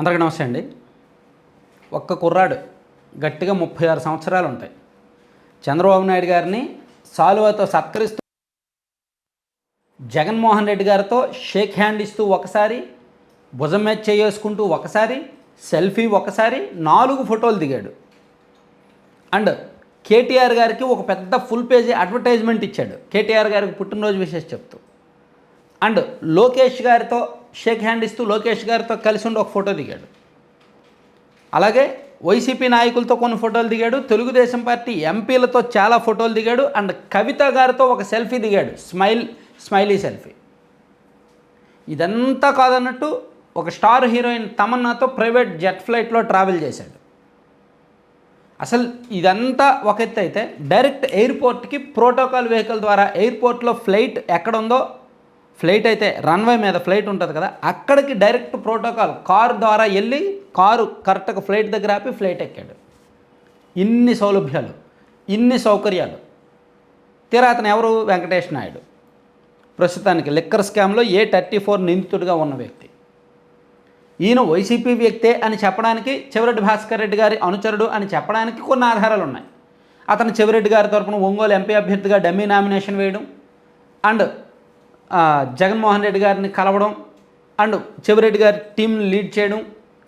అందరికీ నమస్తే అండి. ఒక్క కుర్రాడు గట్టిగా ముప్పై ఆరు సంవత్సరాలు ఉంటాయి చంద్రబాబు నాయుడు గారిని సాలువాతో సత్కరిస్తూ జగన్మోహన్ రెడ్డి గారితో షేక్ హ్యాండ్ ఇస్తూ ఒకసారి భుజం మీద చేసుకుంటూ ఒకసారి సెల్ఫీ ఒకసారి నాలుగు ఫోటోలు దిగాడు. అండ్ కేటీఆర్ గారికి ఒక పెద్ద ఫుల్ పేజీ అడ్వర్టైజ్మెంట్ ఇచ్చాడు. కేటీఆర్ గారికి పుట్టినరోజు విశేష చెప్తూ. అండ్ లోకేష్ గారితో షేక్ హ్యాండ్ ఇస్తూ లోకేష్ గారితో కలిసి ఉండి ఒక ఫోటో దిగాడు. అలాగే వైసీపీ నాయకులతో కొన్ని ఫోటోలు దిగాడు. తెలుగుదేశం పార్టీ ఎంపీలతో చాలా ఫోటోలు దిగాడు. అండ్ కవిత గారితో ఒక సెల్ఫీ దిగాడు. Smile smiley selfie. ఇదంతా కాదన్నట్టు ఒక స్టార్ హీరోయిన్ తమన్నాతో ప్రైవేట్ జెట్ ఫ్లైట్లో ట్రావెల్ చేశాడు. అసలు ఇదంతా ఒక ఎత్తు అయితే డైరెక్ట్ ఎయిర్పోర్ట్కి ప్రోటోకాల్ వెహికల్ ద్వారా ఎయిర్పోర్ట్లో ఫ్లైట్ ఎక్కడ ఉందో ఫ్లైట్ అయితే రన్వే మీద ఫ్లైట్ ఉంటుంది కదా అక్కడికి డైరెక్ట్ ప్రోటోకాల్ కారు ద్వారా వెళ్ళి కారు కరెక్ట్గా ఫ్లైట్ దగ్గర ఆపి ఫ్లైట్ ఎక్కాడు. ఇన్ని సౌలభ్యాలు ఇన్ని సౌకర్యాలు. తీరా అతను ఎవరు? వెంకటేష్ నాయుడు. ప్రస్తుతానికి లిక్కర్ స్కామ్లో ఏ థర్టీ ఫోర్ నిందితుడిగా ఉన్న వ్యక్తి. ఈయన వైసీపీ వ్యక్తే అని చెప్పడానికి చెవిరెడ్డి భాస్కర్ రెడ్డి గారి అనుచరుడు అని చెప్పడానికి కొన్ని ఆధారాలు ఉన్నాయి. అతను చెవిరెడ్డి గారి తరపున ఒంగోలు ఎంపీ అభ్యర్థిగా డమ్మీ నామినేషన్ వేయడం. అండ్ జగన్మోహన్ రెడ్డి గారిని కలవడం అండ్ చెవిరెడ్డి గారి టీంని లీడ్ చేయడం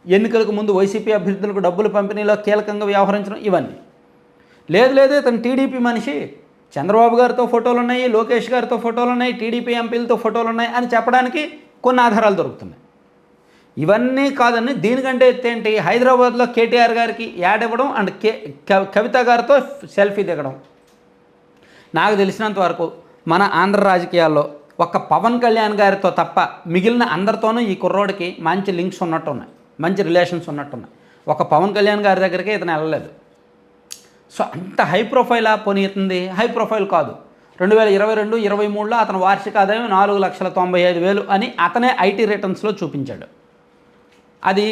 ఎన్నికలకు ముందు వైసీపీ అభ్యర్థులకు డబ్బులు పంపిణీలో కీలకంగా వ్యవహరించడం ఇవన్నీ. లేదు లేదు ఇతను టీడీపీ మనిషి. చంద్రబాబు గారితో ఫోటోలు ఉన్నాయి లోకేష్ గారితో ఫోటోలు ఉన్నాయి టీడీపీ ఎంపీలతో ఫోటోలు ఉన్నాయి అని చెప్పడానికి కొన్ని ఆధారాలు దొరుకుతున్నాయి. ఇవన్నీ కాదని దీనికంటే ఏంటి హైదరాబాద్లో కేటీఆర్ గారికి యాడ్ ఇవ్వడం అండ్ కే కవి- కవిత గారితో సెల్ఫీ దిగడం. నాకు తెలిసినంత వరకు మన ఆంధ్ర రాజకీయాల్లో ఒక్క పవన్ కళ్యాణ్ గారితో తప్ప మిగిలిన అందరితోనూ ఈ కుర్రోడికి మంచి లింక్స్ ఉన్నట్టు ఉన్నాయి మంచి రిలేషన్స్ ఉన్నట్టున్నాయి. ఒక పవన్ కళ్యాణ్ గారి దగ్గరికి ఇతను వెళ్ళలేదు. సో అంత హై ప్రొఫైలా పోనీతుంది హై ప్రొఫైల్ కాదు. రెండు వేల ఇరవై రెండు ఇరవై మూడులో అతను వార్షిక ఆదాయం నాలుగు లక్షల తొంభై ఐదు వేలు అని అతనే ఐటీ రిటర్న్స్లో చూపించాడు. అది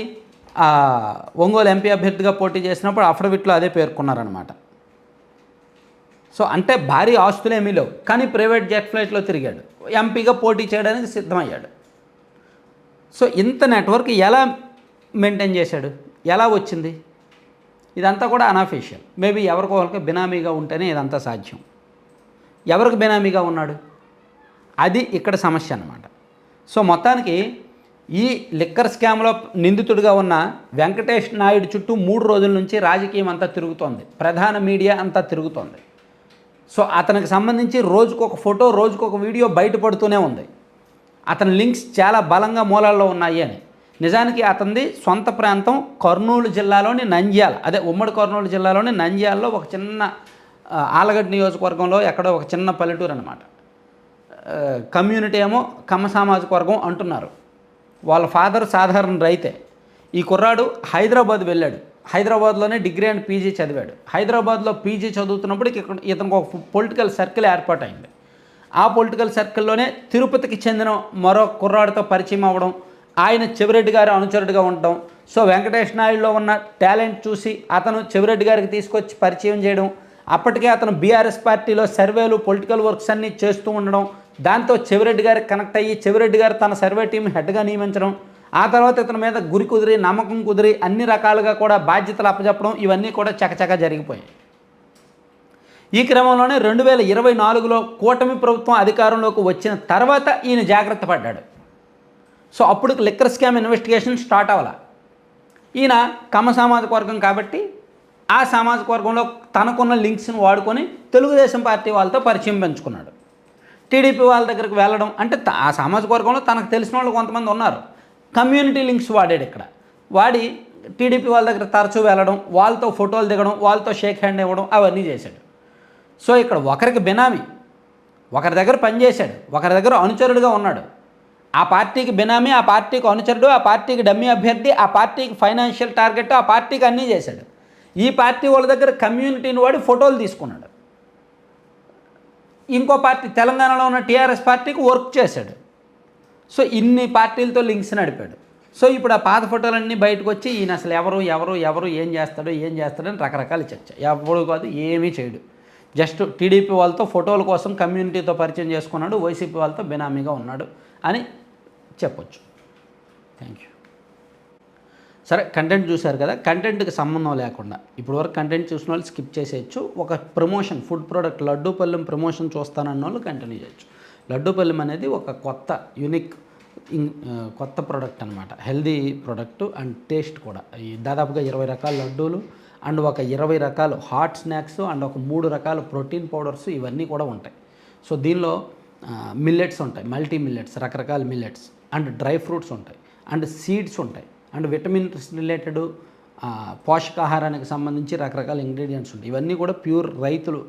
ఒంగోలు ఎంపీ అభ్యర్థిగా పోటీ చేసినప్పుడు అఫిడవిట్లో అదే పేర్కొన్నారనమాట సో అంటే భారీ ఆస్తులు ఏమీ లేవు. కానీ ప్రైవేట్ జెట్ ఫ్లైట్లో తిరిగాడు. ఎంపీగా పోటీ చేయడానికి సిద్ధమయ్యాడు. సో ఇంత నెట్వర్క్ ఎలా మెయింటైన్ చేశాడు? ఎలా వచ్చింది? ఇదంతా కూడా అనాఫీషియల్. మేబీ ఎవరికో ఒకరికి బినామీగా ఉంటేనే ఇదంతా సాధ్యం. ఎవరికి బినామీగా ఉన్నాడు? అది ఇక్కడ సమస్య అన్నమాట. సో మొత్తానికి ఈ లిక్కర్ స్కామ్లో నిందితుడిగా ఉన్న వెంకటేష్ నాయుడు చుట్టూ మూడు రోజుల నుంచి రాజకీయం అంతా తిరుగుతోంది. ప్రధాన మీడియా అంతా తిరుగుతోంది. సో అతనికి సంబంధించి రోజుకు ఒక ఫోటో రోజుకు ఒక వీడియో బయటపడుతూనే ఉంది. అతని లింక్స్ చాలా బలంగా మూలాల్లో ఉన్నాయి అని. నిజానికి అతనిది సొంత ప్రాంతం కర్నూలు జిల్లాలోని నంద్యాల అదే ఉమ్మడి కర్నూలు జిల్లాలోని నంద్యాలలో ఒక చిన్న ఆలగడ్డ నియోజకవర్గంలో ఎక్కడో ఒక చిన్న పల్లెటూరు అనమాట కమ్యూనిటీ ఏమో కమ్మ సామాజిక వర్గం అంటున్నారు. వాళ్ళ ఫాదర్ సాధారణ రైతే. ఈ కుర్రాడు హైదరాబాద్ వెళ్ళాడు. హైదరాబాద్లోనే డిగ్రీ అండ్ పీజీ చదివాడు. హైదరాబాద్లో పీజీ చదువుతున్నప్పుడు ఇక్కడ ఇతనికి ఒక పొలిటికల్ సర్కిల్ ఏర్పాటైంది. ఆ పొలిటికల్ సర్కిల్లోనే తిరుపతికి చెందిన మరో కుర్రాడితో పరిచయం అవ్వడం ఆయన చెవిరెడ్డి గారి అనుచరుడిగా ఉండడం సో వెంకటేష్ నాయుడులో ఉన్న టాలెంట్ చూసి అతను చెవిరెడ్డి గారికి తీసుకొచ్చి పరిచయం చేయడం అప్పటికే అతను బీఆర్ఎస్ పార్టీలో సర్వేలు పొలిటికల్ వర్క్స్ అన్నీ చేస్తూ ఉండడం దాంతో చెవిరెడ్డి గారికి కనెక్ట్ అయ్యి చెవిరెడ్డి గారు తన సర్వే టీం హెడ్గా నియమించడం ఆ తర్వాత ఇతని మీద గురి కుదిరి నమ్మకం కుదిరి అన్ని రకాలుగా కూడా బాధ్యతలు అప్పచెప్పడం ఇవన్నీ కూడా చకచకా జరిగిపోయాయి. ఈ క్రమంలోనే రెండు వేల ఇరవై నాలుగులో కూటమి ప్రభుత్వం అధికారంలోకి వచ్చిన తర్వాత ఈయన జాగ్రత్త పడ్డాడు. సో అప్పుడు లిక్కర్ స్కామ్ ఇన్వెస్టిగేషన్ స్టార్ట్ అవ్వాల. ఈయన కమ్మ సామాజిక వర్గం కాబట్టి ఆ సామాజిక వర్గంలో తనకున్న లింక్స్ని వాడుకొని తెలుగుదేశం పార్టీ వాళ్ళతో పరిచయం పెంచుకున్నాడు. టీడీపీ వాళ్ళ దగ్గరికి వెళ్ళడం అంటే ఆ సామాజిక వర్గంలో తనకు తెలిసిన వాళ్ళు కొంతమంది ఉన్నారు. కమ్యూనిటీ లింక్స్ వాడాడు ఇక్కడ. వాడి టీడీపీ వాళ్ళ దగ్గర తరచూ వెళ్ళడం వాళ్ళతో ఫోటోలు దిగడం వాళ్ళతో షేక్ హ్యాండ్ ఇవ్వడం అవన్నీ చేశాడు. సో ఇక్కడ ఒకరికి బినామీ ఒకరి దగ్గర పనిచేశాడు ఒకరి దగ్గర అనుచరుడుగా ఉన్నాడు. ఆ పార్టీకి బినామీ ఆ పార్టీకి అనుచరుడు ఆ పార్టీకి డమ్మీ అభ్యర్థి ఆ పార్టీకి ఫైనాన్షియల్ టార్గెట్ ఆ పార్టీకి అన్నీ చేశాడు. ఈ పార్టీ వాళ్ళ దగ్గర కమ్యూనిటీని వాడి ఫోటోలు తీసుకున్నాడు. ఇంకో పార్టీ తెలంగాణలో ఉన్న టీఆర్ఎస్ పార్టీకి వర్క్ చేశాడు. సో ఇన్ని పార్టీలతో లింక్స్ నడిపాడు. సో ఇప్పుడు ఆ పాత ఫోటోలన్నీ బయటకు వచ్చి ఈయన అసలు ఎవరు ఎవరు ఎవరు ఏం చేస్తాడో ఏం చేస్తాడని రకరకాల చర్చ. ఎవడు కాదు ఏమీ చేయడు. జస్ట్ టీడీపీ వాళ్ళతో ఫోటోల కోసం కమ్యూనిటీతో పరిచయం చేసుకున్నాడు వైసీపీ వాళ్ళతో బినామీగా ఉన్నాడు అని చెప్పొచ్చు. థ్యాంక్ యూ సరే కంటెంట్ చూశారు కదా కంటెంట్కి సంబంధం లేకుండా. ఇప్పుడు వరకు కంటెంట్ చూసిన వాళ్ళు స్కిప్ చేసేయచ్చు. ఒక ప్రమోషన్ ఫుడ్ ప్రోడక్ట్ లడ్డూ పళ్ళెం ప్రమోషన్ చూస్తానన్న వాళ్ళు కంటిన్యూ చేయొచ్చు. లడ్డూ పల్లెం అనేది ఒక కొత్త యూనిక్ కొత్త ప్రోడక్ట్ అనమాట హెల్దీ ప్రోడక్ట్ అండ్ టేస్ట్ కూడా. ఈ దాదాపుగా ఇరవై రకాల లడ్డూలు అండ్ ఒక ఇరవై రకాలు హాట్ స్నాక్స్ అండ్ ఒక మూడు రకాల ప్రోటీన్ పౌడర్స్ ఇవన్నీ కూడా ఉంటాయి. సో దీనిలో మిల్లెట్స్ ఉంటాయి. మల్టీ మిల్లెట్స్ రకరకాల మిల్లెట్స్ అండ్ డ్రై ఫ్రూట్స్ ఉంటాయి. అండ్ సీడ్స్ ఉంటాయి. అండ్ విటమిన్స్ రిలేటెడ్ పోషకాహారానికి సంబంధించి రకరకాల ఇంగ్రీడియంట్స్ ఉంటాయి. ఇవన్నీ కూడా ప్యూర్ రైతులు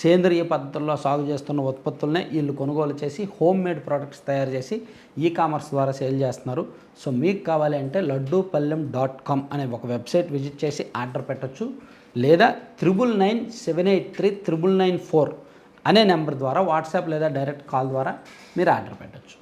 సేంద్రియ పద్ధతుల్లో సాగు చేస్తున్న ఉత్పత్తులనే వీళ్ళు కొనుగోలు చేసి హోమ్ మేడ్ ప్రోడక్ట్స్ తయారు చేసి ఈ కామర్స్ ద్వారా సేల్ చేస్తున్నారు. సో మీకు కావాలి అంటే లడ్డూ పల్లెం డాట్ కామ్ అనే ఒక వెబ్సైట్ విజిట్ చేసి ఆర్డర్ పెట్టచ్చు. లేదా triple nine seven eight three triple nine four అనే నెంబర్ ద్వారా వాట్సాప్ లేదా డైరెక్ట్ కాల్ ద్వారా మీరు ఆర్డర్ పెట్టొచ్చు.